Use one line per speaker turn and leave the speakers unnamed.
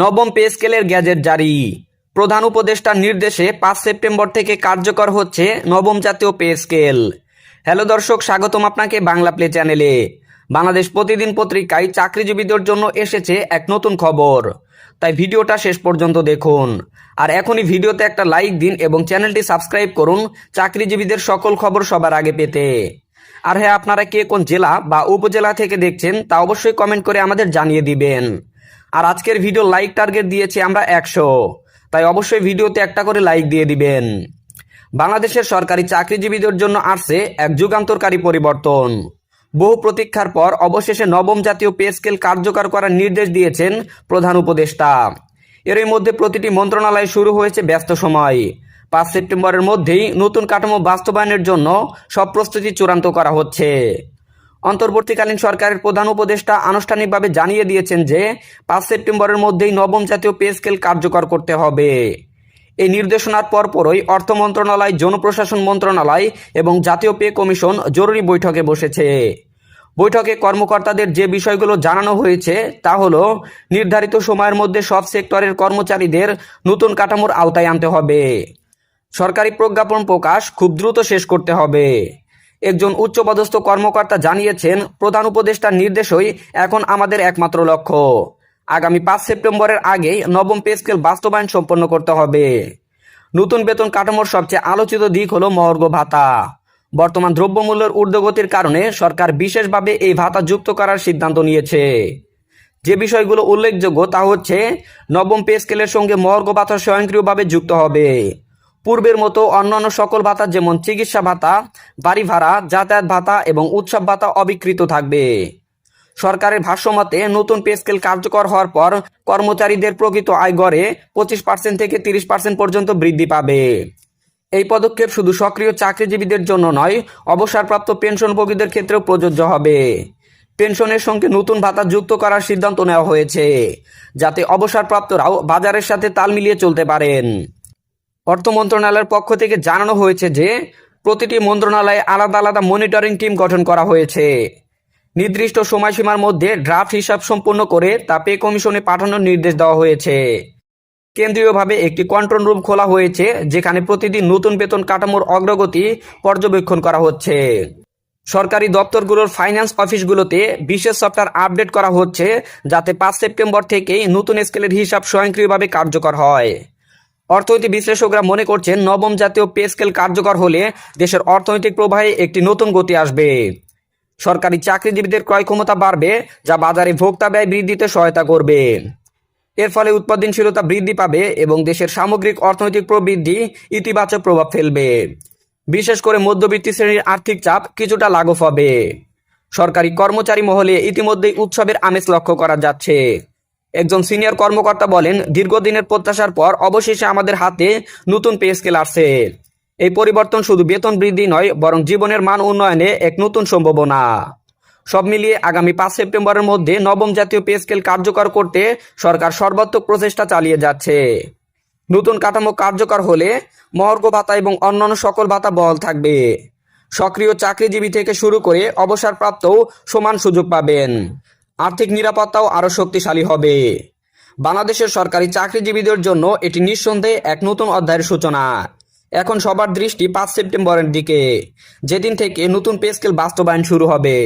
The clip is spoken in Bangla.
নবম পে স্কেলের গ্যাজেট জারি। প্রধান উপদেষ্টার নির্দেশে পাঁচ সেপ্টেম্বর থেকে কার্যকর হচ্ছে নবম জাতীয় পে স্কেল। হ্যালো দর্শক, স্বাগতম আপনাকে বাংলা প্লে চ্যানেলে। বাংলাদেশ প্রতিদিন পত্রিকায় চাকরিজীবীদের জন্য এসেছে এক নতুন খবর। তাই ভিডিওটা শেষ পর্যন্ত দেখুন। আর এখনই ভিডিওতে একটা লাইক দিন এবং চ্যানেলটি সাবস্ক্রাইব করুন চাকরিজীবীদের সকল খবর সবার আগে পেতে। আর হ্যাঁ আপনারা কে কোন জেলা বা উপজেলা থেকে দেখছেন তা অবশ্যই কমেন্ট করে আমাদের জানিয়ে দিবেন। আর আজকের ভিডিও লাইক টার্গেট দিয়েছি আমরা একশো। তাই অবশ্যই ভিডিওতে একটা করে লাইক দিয়ে দিবেন। বাংলাদেশের সরকারি চাকরিজীবীদের জন্য আসছে এক যুগান্তরকারী পরিবর্তন। বহু প্রতীক্ষার পর অবশেষে নবম জাতীয় পে স্কেল কার্যকর করার নির্দেশ দিয়েছেন প্রধান উপদেষ্টা। এরই মধ্যে প্রতিটি মন্ত্রণালয়ে শুরু হয়েছে ব্যস্ত সময়। পাঁচ সেপ্টেম্বরের মধ্যেই নতুন কাঠামো বাস্তবায়নের জন্য সব প্রস্তুতি চূড়ান্ত করা হচ্ছে। অন্তর্বর্তীকালীন সরকারের প্রধান উপদেষ্টা আনুষ্ঠানিকভাবে জানিয়ে দিয়েছেন যে, পাঁচ সেপ্টেম্বরের মধ্যেই নবম জাতীয় পে স্কেল কার্যকর করতে হবে। এই নির্দেশনার পরপরই অর্থ মন্ত্রণালয় জনপ্রশাসন মন্ত্রণালয় এবং জাতীয় পে কমিশন জরুরি বৈঠকে বসেছে। বৈঠকে কর্মকর্তাদের যে বিষয়গুলো জানানো হয়েছে তা হলো, নির্ধারিত সময়ের মধ্যে সব সেক্টরের কর্মচারীদের নতুন কাঠামোর আওতায় আনতে হবে। সরকারি প্রজ্ঞাপন প্রকাশ খুব দ্রুত শেষ করতে হবে। একজন উচ্চপদস্থ কর্মকর্তা জানিয়েছেন, প্রধান উপদেষ্টার নির্দেশই এখন আমাদের একমাত্র লক্ষ্য। আগামী পাঁচ সেপ্টেম্বরের আগেই নবম পে স্কেল বাস্তবায়ন সম্পন্ন করতে হবে। নতুন বেতন কাঠামোর সবচেয়ে আলোচিত দিক হল মহর্ঘ ভাতা। বর্তমান দ্রব্যমূল্যের ঊর্ধ্বগতির কারণে সরকার বিশেষভাবে এই ভাতা যুক্ত করার সিদ্ধান্ত নিয়েছে। যে বিষয়গুলো উল্লেখযোগ্য তা হচ্ছে, নবম পে স্কেলের সঙ্গে মহর্ঘ ভাতা স্বয়ংক্রিয়ভাবে যুক্ত হবে। পূর্বের মতো অন্যান্য সকল ভাতা যেমন চিকিৎসা ভাতা, বাড়ি ভাড়া, যাতায়াত ভাতা এবং উৎসব ভাতা অবিকৃত থাকবে। সরকারের ভাষ্যমতে নতুন পে স্কেল কার্যকর হওয়ার পর কর্মচারীদের প্রকৃত আয় গড়ে পঁচিশ পার্সেন্ট থেকে তিরিশ পার্সেন্ট পর্যন্ত বৃদ্ধি পাবে। এই পদক্ষেপ শুধু সক্রিয় চাকরিজীবীদের জন্য নয়, অবসরপ্রাপ্ত পেনশনভোগীদের ক্ষেত্রেও প্রযোজ্য হবে। পেনশনের সঙ্গে নতুন ভাতা যুক্ত করার সিদ্ধান্ত নেওয়া হয়েছে, যাতে অবসরপ্রাপ্তরাও বাজারের সাথে তাল মিলিয়ে চলতে পারেন। অর্থ মন্ত্রণালয়ের পক্ষ থেকে জানানো হয়েছে যে, প্রতিটি মন্ত্রণালয়ে আলাদা আলাদা মনিটরিং টিম গঠন করা হয়েছে। নির্দিষ্ট সময়সীমার মধ্যে ড্রাফট হিসাব সম্পূর্ণ করে তা পে কমিশনে পাঠানোর নির্দেশ দেওয়া হয়েছে। কেন্দ্রীয়ভাবে একটি কন্ট্রোল রুম খোলা হয়েছে, যেখানে প্রতিদিন নতুন বেতন কাঠামোর অগ্রগতি পর্যবেক্ষণ করা হচ্ছে। সরকারি দপ্তরগুলোর ফাইন্যান্স অফিসগুলোতে বিশেষ সফটওয়্যার আপডেট করা হচ্ছে, যাতে পাঁচ সেপ্টেম্বর থেকেই নতুন স্কেলের হিসাব স্বয়ংক্রিয়ভাবে কার্যকর হয়। অর্থনৈতিক বিশ্লেষকরা মনে করছেন নবম জাতীয় পে স্কেল কার্যকর হলে দেশের অর্থনৈতিক প্রবাহে একটি নতুন গতি আসবে। সরকারি চাকরিজীবীদের ক্রয় ক্ষমতা বাড়বে, যা বাজারে ভোক্তা ব্যয় বৃদ্ধিতে সহায়তা করবে। এর ফলে উৎপাদনশীলতা বৃদ্ধি পাবে এবং দেশের সামগ্রিক অর্থনৈতিক প্রবৃদ্ধি ইতিবাচক প্রভাব ফেলবে। বিশেষ করে মধ্যবিত্ত শ্রেণির আর্থিক চাপ কিছুটা লাঘব হবে। সরকারি কর্মচারী মহলে ইতিমধ্যেই উৎসবের আমেজ লক্ষ্য করা যাচ্ছে। একজন সিনিয়র কর্মকর্তা বলেন, দীর্ঘদিনের প্রত্যাশার পর অবশেষে আমাদের হাতে নতুন পে স্কেল আসছে। এই পরিবর্তন শুধু বেতন বৃদ্ধি নয়, বরং জীবনের মান উন্নয়নে এক নতুন সম্ভাবনা। সব মিলিয়ে আগামী পাঁচ সেপ্টেম্বরের মধ্যে নবম জাতীয় পে স্কেল কার্যকর করতে সরকার সর্বাত্মক প্রচেষ্টা চালিয়ে যাচ্ছে। নতুন কাঠামো কার্যকর হলে মহর্ঘ ভাতা এবং অন্যান্য সকল ভাতা বহাল থাকবে। সক্রিয় চাকরিজীবী থেকে শুরু করে অবসরপ্রাপ্তও সমান সুযোগ পাবেন। আর্থিক নিরাপত্তাও আরও শক্তিশালী হবে। বাংলাদেশের সরকারি চাকরিজীবীদের জন্য এটি নিঃসন্দেহে এক নতুন অধ্যায়ের সূচনা। এখন সবার দৃষ্টি পাঁচ সেপ্টেম্বরের দিকে, যেদিন থেকে নতুন পে স্কেল বাস্তবায়ন শুরু হবে।